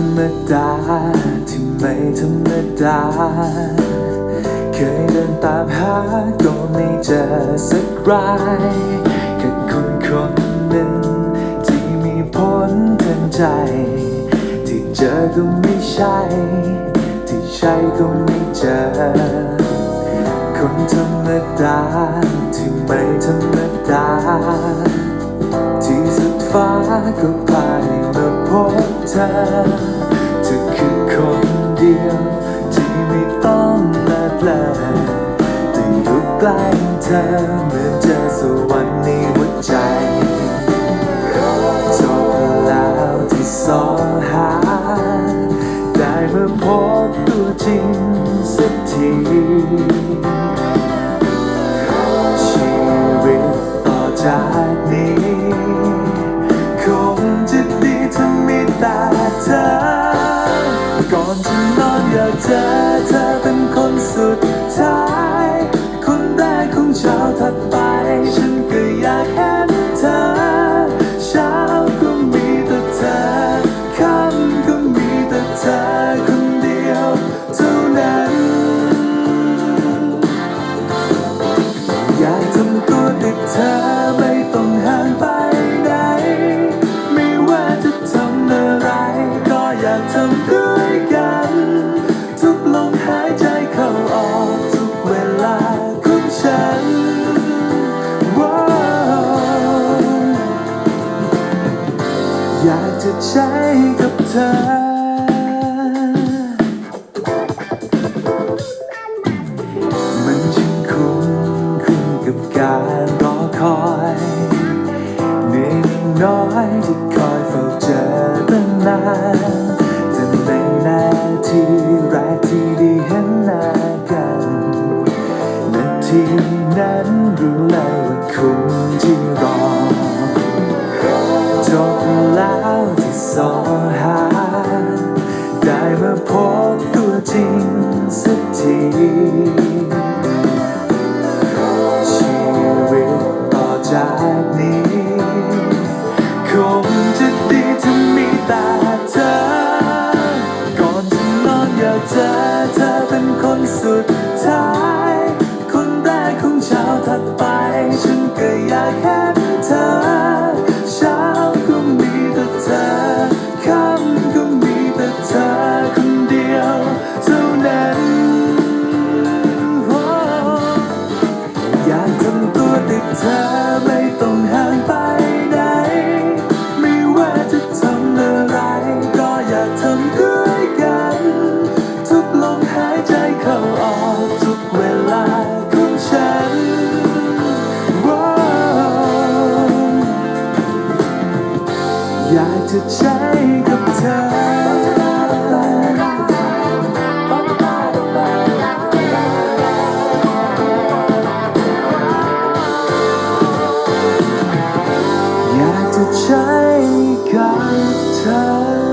รมดา ที่ไม่ธรรมดา เคยเดินตามหาก็ไม่เจอสักรายแค่คนคนหนึ่งที่มีผลทางใจ ที่เจอก็ไม่ใช่ ที่ใช่ก็ไม่เจอ คนธรรมดา ที่ไม่ธรรมดา ที่สุดฟ้าก็พาให้มาพบ เธอเธอคือคนเดียวที่ไม่ต้องแปลแปลแต่อยู่ใกล้เธอเหมือนเจอสวรรค์ใน อยากเจอเธอ จะใช้กับเธอ มันช่างคุ้มคุ้มกับการรอคอยเหนื่อยน้อยที่คอยเฝ้าเจอตั้งนานแต่ในนาทีแรกที่ได้เห็นหน้ากันนาทีนั้นรู้เลยว่าคุ้มที่รอจบแล้ว ดีที่มีแต่เธอ ก่อนจะนอนอยากเจอเธอเป็นคนสุดท้าย อยากจะใช้กับเธอ อยากจะใช้กับเธอ